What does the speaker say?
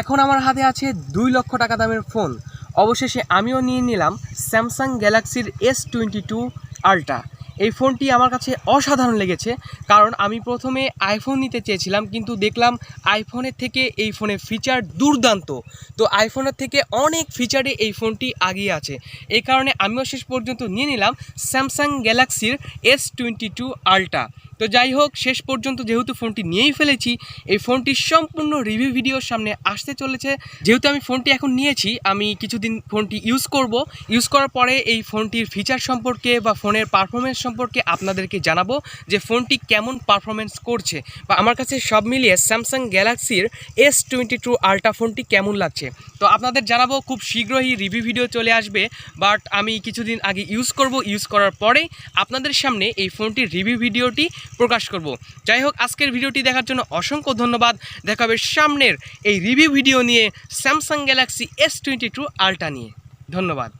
এখন আমার হাতে আছে দুই লক্ষ টাকা দামের ফোন। অবশেষে আমিও নিয়ে নিলাম স্যামসাং গ্যালাক্সির এস টোয়েন্টি টু আলট্রা। এই ফোনটি আমার কাছে অসাধারণ লেগেছে, কারণ আমি প্রথমে আইফোন নিতে চেয়েছিলাম, কিন্তু দেখলাম আইফোনের থেকে এই ফোনের ফিচার দুর্দান্ত। তো আইফোনের থেকে অনেক ফিচারে এই ফোনটি আগিয়ে আছে। এই কারণে আমিও শেষ পর্যন্ত নিয়ে নিলাম স্যামসাং গ্যালাক্সির এস টোয়েন্টি টু আলট্রা। তো যাই হোক, শেষ পর্যন্ত যেহেতু ফোনটি নিয়েই ফেলেছি, এই ফোনটির সম্পূর্ণ রিভিউ ভিডিওর সামনে আসতে চলেছে। যেহেতু আমি ফোনটি এখন নিয়েছি, আমি কিছুদিন ফোনটি ইউজ করব। ইউজ করার পরে এই ফোনটির ফিচার সম্পর্কে বা ফোনের পারফরমেন্স সম্পর্কে আপনাদেরকে জানাব যে ফোনটি কেমন পারফরমেন্স করছে। বা আমার কাছে সব মিলিয়ে স্যামসাং গ্যালাক্সির এস টোয়েন্টি টু আলট্রা ফোনটি কেমন লাগছে? তো আপনাদের জানাব, খুব শীঘ্রই রিভিউ ভিডিও চলে আসবে বাট আমি কিছুদিন আগে ইউজ করব। ইউজ করার পরেই আপনাদের সামনে এই ফোনটির রিভিউ ভিডিওটি প্রকাশ করব। যাই হোক, আজকের ভিডিওটি দেখার জন্য অসংখ্য ধন্যবাদ। দেখাবে সামনের এই রিভিউ ভিডিও নিয়ে Samsung Galaxy S twenty two ultra নিয়ে। ধন্যবাদ।